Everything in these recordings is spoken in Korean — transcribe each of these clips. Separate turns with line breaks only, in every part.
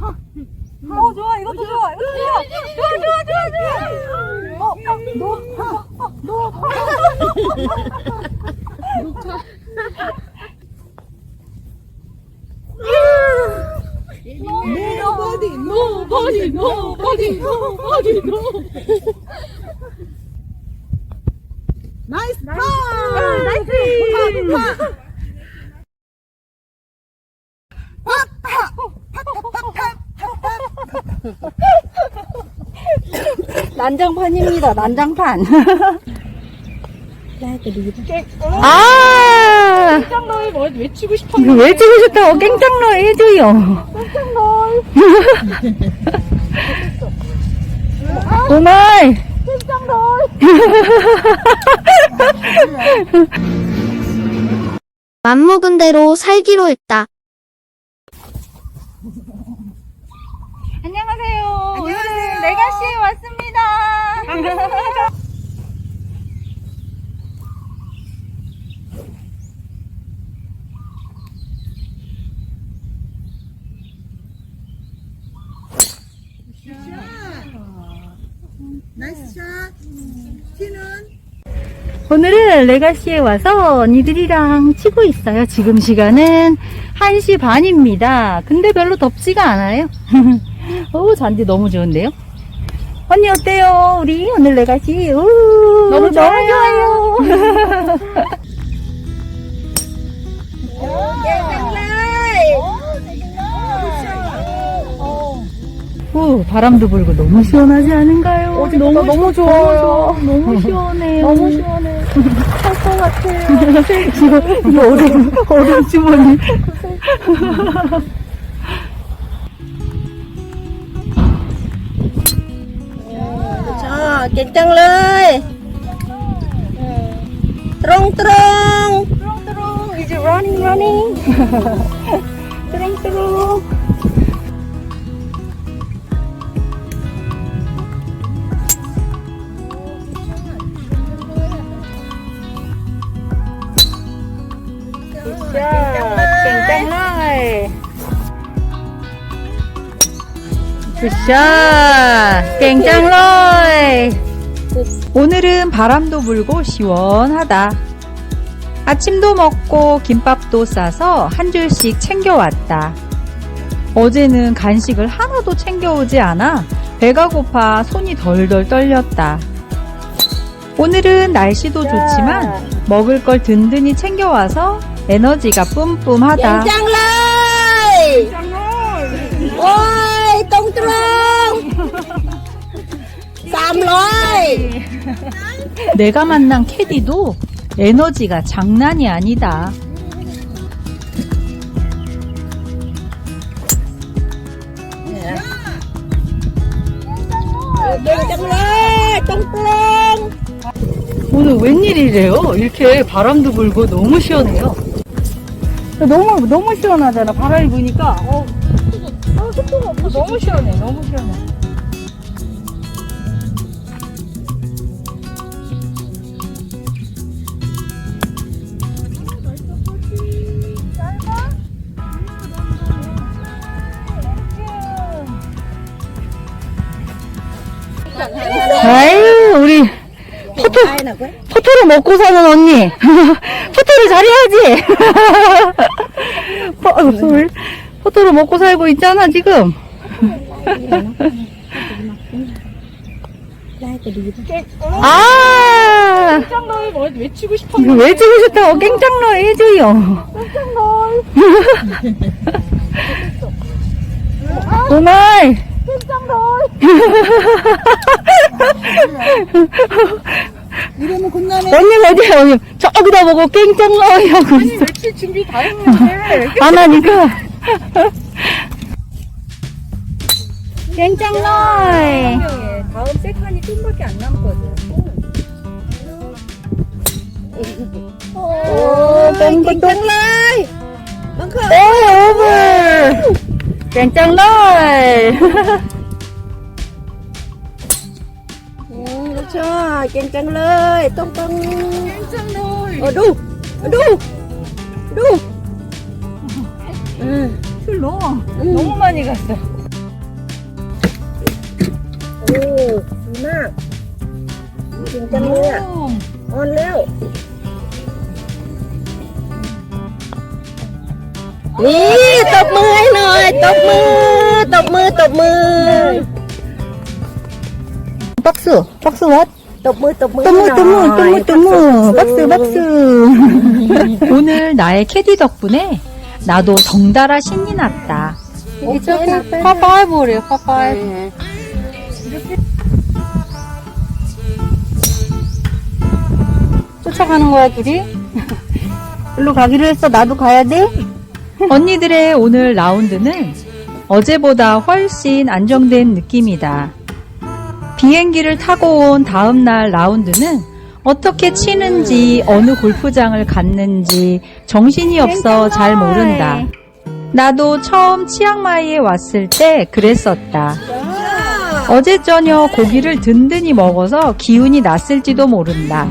어 좋아 이것도 좋아 이것도 좋아 좋아 좋아 좋아 좋아 어너
Nobody, nobody, nobody, nobody, nobody. Nice try.
나이 난장판입니다 난장판. 아!
짱너에 뭐 외치고.
이거 왜 찍고 싶다고 깽짱로 해줘요. 오마이
맘먹은 대로 살기로 했다.
안녕하세요. 오늘은 레가시에 왔습니다
티는
오늘은 레가시에 와서 언니들이랑 치고 있어요. 지금 시간은 1시 반입니다. 근데 별로 덥지가 않아요. 오, 잔디 너무 좋은데요? 언니 어때요? 우리 오늘 레가시? 오,
너무 좋아요.
좋아요. 오, 바람도 불고 너무 시원하지 않은가요?
어제보다 너무 좋아요.
너무 시원해요.
너무 시원해. 살것 같아요.
이거, 이거 얼음, 얼음 주머니.
Cho, chỉnh chân lên Trung trung
뚜렁뚜렁, 이제 running, running. 뚜렁뚜렁. 깽짱라이. 굿샷! 깽짱라 이. 오늘은 바람도 불고 시원하다. 아침도 먹고 김밥도 싸서 한 줄씩 챙겨왔다. 어제는 간식을 하나도 챙겨오지 않아 배가 고파 손이 덜덜 떨렸다. 오늘은 날씨도 좋지만 먹을 걸 든든히 챙겨와서 에너지가 뿜뿜하다.
Lên Ôi, 300!
내가 만난 캐디도 에너지가 장난이 아니다. 오늘 웬일이래요? 이렇게 바람도 불고 너무 시원해요. 너무 너무 시원하잖아. 바람이 부니까 어, 어 너무 시원해. 너무 시원해. 포토 포토로 먹고 사는 언니. 포토를 잘해야지. 포, 술. 포토로 먹고 살고 있잖아, 지금. 아,
짱너에 뭐 외치고 싶어.
이거 왜 찍고 싶다고 깽짱로 해줘요. 오마이.
이 러면 끝나네.
언니 어디야, 언니. 저기다 보고 깽짱로 하고 있어.
외칠 준비 다 했는데.
안 하니까. 깽짱로이.
다음 세칸이 좀밖에 안 남거든.
Lên Vâng không
오, 오브. 깽짱로이.
เก่งจังเลย
ต้อ
งต้องเก่
งจังเลยโอ้ดู
ดูดูอืมคือลงลงมานี่ก็
สิ
โอ้ดีมากเก่งจังเลยอะออนแล้วนี่ตบมือให้หน่อยตบมือตบมือตบมือ
ปักสือปักสือวัด
ตบมือ ตบมือ
뚜무,
ให้หน่
뚜무,
อย
뚜무, 뚜무. 박수, 박수. 오늘 나의 캐디 덕분에 나도 덩달아 신이 났다.
이쪽 파파이브래요, 파파이브. 쫓아가는 거야, 둘이?
일로 가기로 했어. 나도 가야 돼? 언니들의 오늘 라운드는 어제보다 훨씬 안정된 느낌이다. 비행기를 타고 온 다음날 라운드는 어떻게 치는지, 어느 골프장을 갔는지 정신이 없어 잘 모른다. 나도 처음 치앙마이에 왔을 때 그랬었다. 어제 저녁 고기를 든든히 먹어서 기운이 났을지도 모른다.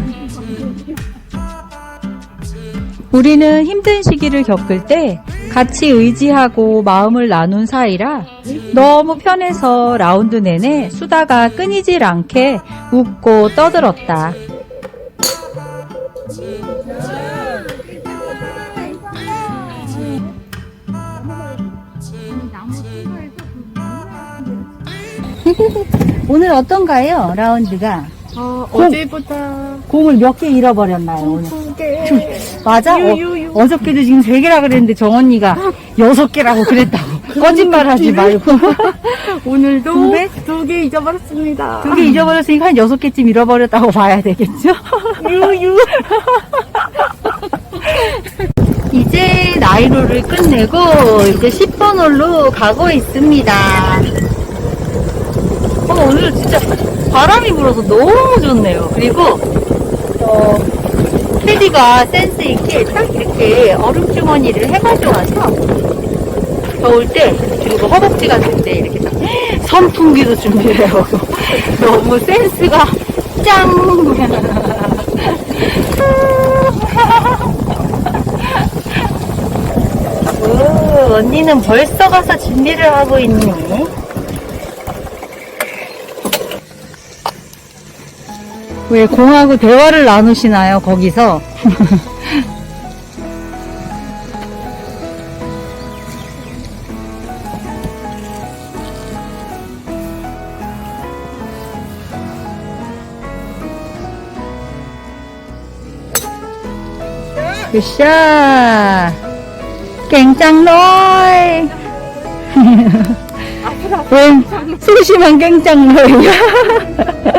우리는 힘든 시기를 겪을 때 같이 의지하고 마음을 나눈 사이라 너무 편해서 라운드 내내 수다가 끊이질 않게 웃고 떠들었다. 오늘 어떤가요? 라운드가
어,
공.
어제보다
공을 몇 개 잃어버렸나요? 오늘
두 개.
맞아? 어,
유유유.
어저께도 지금 세 개라 그랬는데 정언니가 여섯 개라고 그랬다고. 거짓말 하지 말고.
오늘도
두 개?
두개 잊어버렸습니다.
두 개 잊어버렸으니까 한 여섯 개쯤 잃어버렸다고 봐야 되겠죠?
유유.
이제 나이로를 끝내고 이제 10번 홀로 가고 있습니다. 어, 오늘 진짜 바람이 불어서 너무 좋네요. 그리고 어, 캐디가 센스 있게 딱 이렇게 얼음 주머니를 해가지고 와서 더울 때 그리고 허벅지 같은 데 이렇게 딱 선풍기도 준비해요. 너무 센스가 짱! 오, 언니는 벌써 가서 준비를 하고 있니? 왜 공하고 대화를 나누시나요, 거기서? 굿샷! 깽짱 로이! 응, 소심한 깽짱 로이야.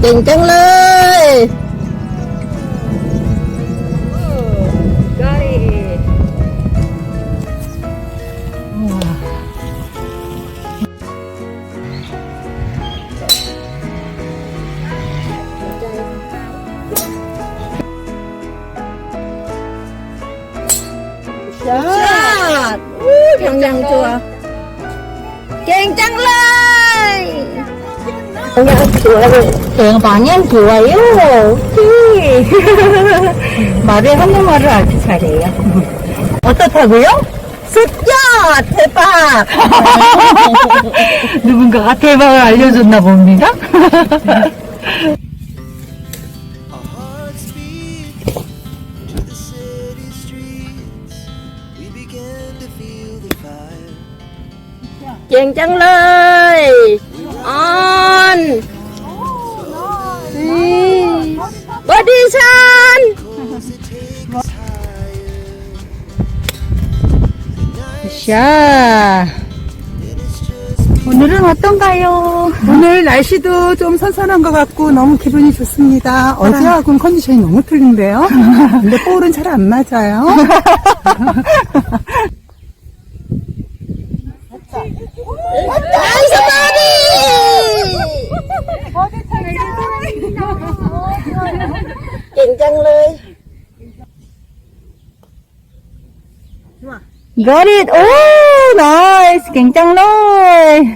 เก่งจังเลย ยอดอู้ยยังยังจัว 영양 좋아요.
네, 마냥 좋아요. 말을 한국말을 아주 잘해요. 어떻다고요?
숫야 대박!
누군가가 대박을 알려줬나 봅니다.
갱장라이!
아!
Sun. Mm. 음.
오늘은 어떤가요?
오늘 날씨도 좀 선선한 것 같고 너무 기분이 좋습니다. 어제하고는 아. 컨디션이 너무 틀린데요. 근데 볼은 잘 안 맞아요.
Got it!
Oh, nice! Gangchang Loy!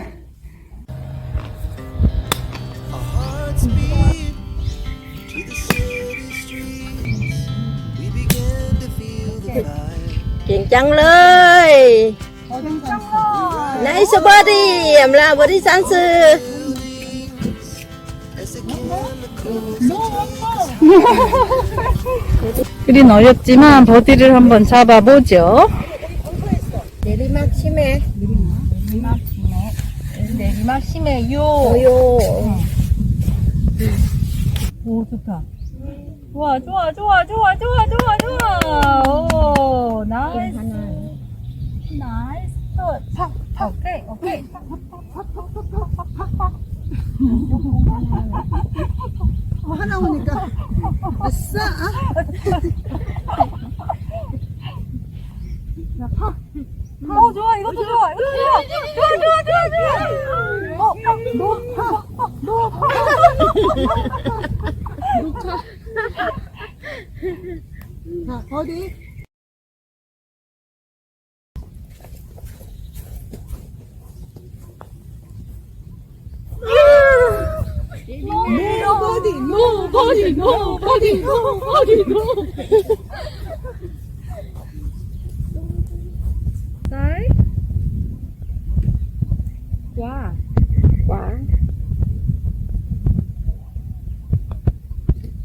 Gangchang Loy! Nice body! I'm
la body sans!
그린 어렵지만 버디를 한번 잡아보죠. 심해요.
오요
오, 좋다. 좋아, 좋아, 좋아, 좋아, 좋아, 좋아, 좋아. 오, 나이스. 나이스. 팍, 팍. 오케이, 오케이.
하나 오니까 아싸.
오, 좋아, 이것도 좋아, 이것도 좋아. 좋아, 좋아, 좋아, 좋아. 어, 너, 너,
자, 어디?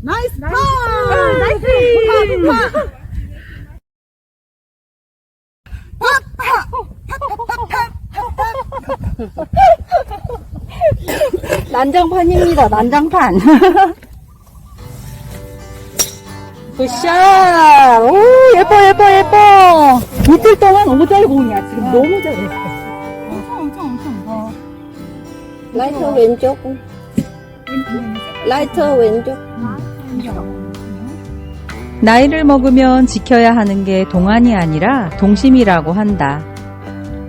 나이스 파! 나이스!
난장판입니다, 난장판. 굿샷! 오, 예뻐, 예뻐, 예뻐! 이틀 동안 너무 잘 공이야. 지금 아. 너무 잘했어. 엄청 엄청 엄청. 어.
라이터 왼쪽. 라이터 왼쪽.
나이를 먹으면 지켜야 하는 게 동안이 아니라 동심이라고 한다.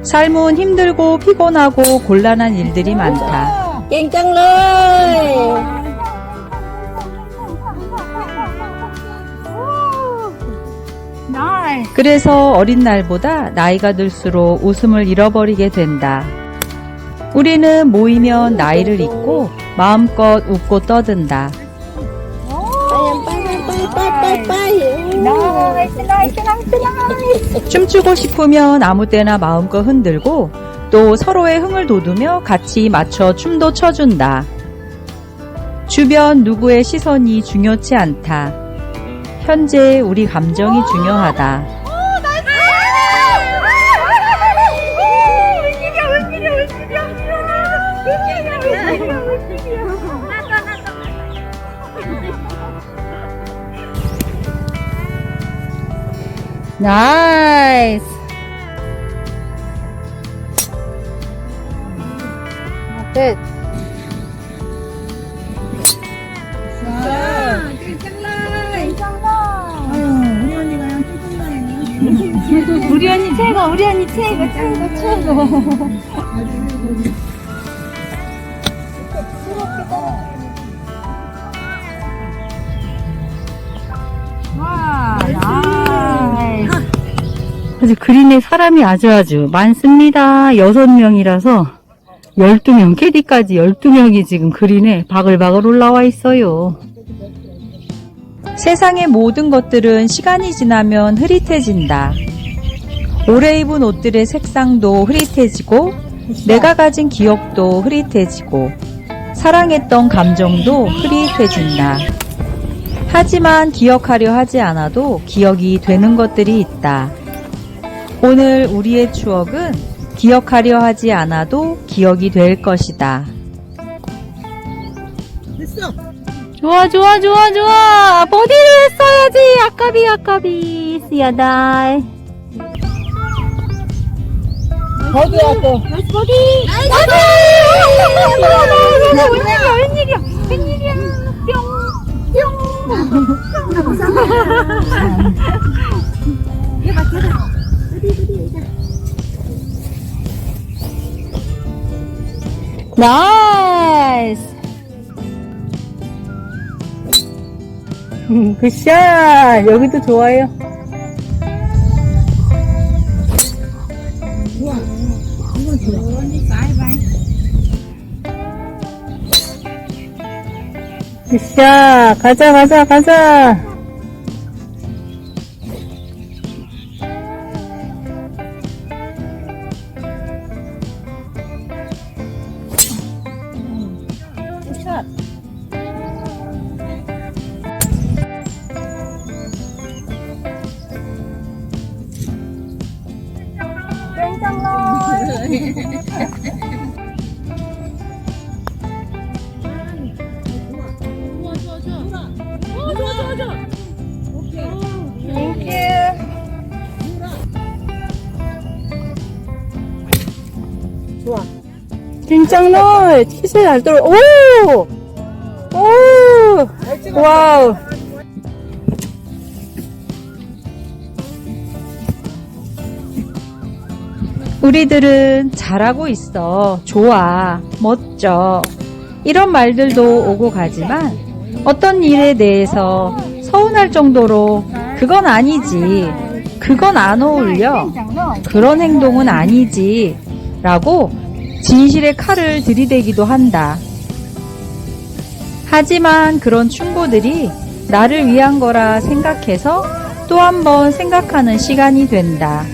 삶은 힘들고 피곤하고 곤란한 일들이 많다.
깽짱러! 정말.
그래서 어린 날보다 나이가 들수록 웃음을 잃어버리게 된다. 우리는 모이면 나이를 잊고 마음껏 웃고 떠든다. 춤추고 싶으면 아무 때나 마음껏 흔들고 또 서로의 흥을 돋우며 같이 맞춰 춤도 춰준다. 주변 누구의 시선이 중요치 않다. 현재 우리 감정이 중요하다.
나이스. 끝. 우리 언니 최고, 우리 언니 최고, 최고, 최고. 와, 나이스. 아주 그린에 사람이 아주 아주 많습니다. 여섯 명이라서 12명, 캐디까지 12명이 지금 그린에 바글바글 올라와 있어요.
세상의 모든 것들은 시간이 지나면 흐릿해진다. 오래 입은 옷들의 색상도 흐릿해지고, 내가 가진 기억도 흐릿해지고, 사랑했던 감정도 흐릿해진다. 하지만 기억하려 하지 않아도 기억이 되는 것들이 있다. 오늘 우리의 추억은 기억하려 하지 않아도 기억이 될 것이다.
좋아, 좋아, 좋아, 좋아. 버디를 했어야지. 아까비, 아까비. 씨야다이.
버디하고. 나이스 버디. 나이스
웬일이야, 웬일이야, 웬일이야. 나이스. 음, 굿샷. 여기도 좋아요. 굿샷. 가자, 가자, 가자. 김 키스 잘 떨어. 오! 오! 와우.
우리들은 잘하고 있어. 좋아. 멋져. 이런 말들도 오고 가지만 어떤 일에 대해서 서운할 정도로 그건 아니지. 그건 안 어울려. 그런 행동은 아니지. 라고 진실의 칼을 들이대기도 한다. 하지만 그런 충고들이 나를 위한 거라 생각해서 또 한 번 생각하는 시간이 된다.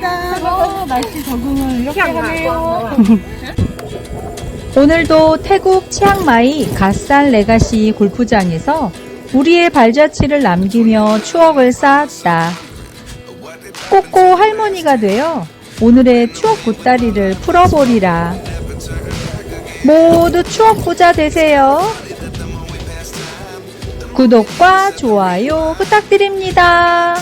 살만합니다.
날씨 적응을 이렇게 하네요.
오늘도 태국 치앙마이 갓산 레가시 골프장에서 우리의 발자취를 남기며 추억을 쌓았다. 꼬꼬 할머니가 되어 오늘의 추억 보따리를 풀어보리라. 모두 추억 부자 되세요. 구독과 좋아요 부탁드립니다.